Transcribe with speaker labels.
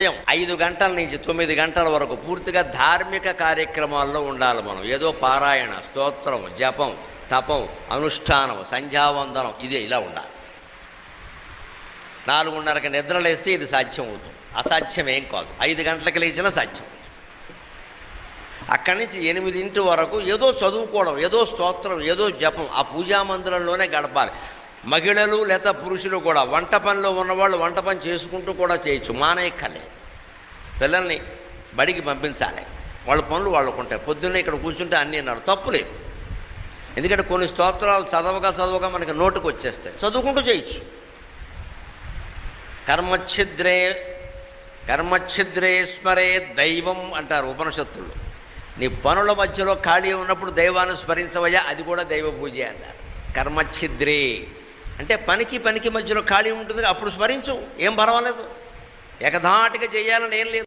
Speaker 1: ఉదయం ఐదు గంటల నుంచి తొమ్మిది గంటల వరకు పూర్తిగా ధార్మిక కార్యక్రమాల్లో ఉండాలి మనం. ఏదో పారాయణ స్తోత్రం జపం తపం అనుష్ఠానం సంధ్యావందనం ఇదే ఇలా ఉండాలి. నాలుగున్నరకి నిద్రలేస్తే ఇది సాధ్యం అవుతుంది అసాధ్యం ఏం కాదు. ఐదు గంటలకు లేచిన సాధ్యం. అక్కడి నుంచి ఎనిమిదింటి వరకు ఏదో చదువుకోవడం ఏదో స్తోత్రం ఏదో జపం ఆ పూజా మందిరంలోనే గడపాలి. మహిళలు లేదా పురుషులు కూడా వంట పనిలో ఉన్నవాళ్ళు వంట పని చేసుకుంటూ కూడా చేయొచ్చు. మానేయక్కర్లేదు. పిల్లల్ని బడికి పంపించాలి. వాళ్ళ పనులు వాళ్ళకు ఉంటాయి. పొద్దున్నే ఇక్కడ కూర్చుంటే అన్నీ అన్నారు. తప్పు లేదు. ఎందుకంటే కొన్ని స్తోత్రాలు చదవగా చదవగా మనకి నోటుకు వచ్చేస్తాయి. చదువుకుంటూ చేయొచ్చు. కర్మఛిద్రే కర్మఛిద్రే స్మరే దైవం అంటారు ఉపనిషత్తులు. నీ పనుల మధ్యలో ఖాళీ ఉన్నప్పుడు దైవాన్ని స్మరించవయ్యా అది కూడా దైవ పూజ అన్నారు కర్మఛిద్రే అంటే పనికి పనికి మధ్యలో ఖాళీ ఉంటుంది అప్పుడు స్మరించు. ఏం పర్వాలేదు. ఏకధాటిగా చేయాలని ఏం లేదు.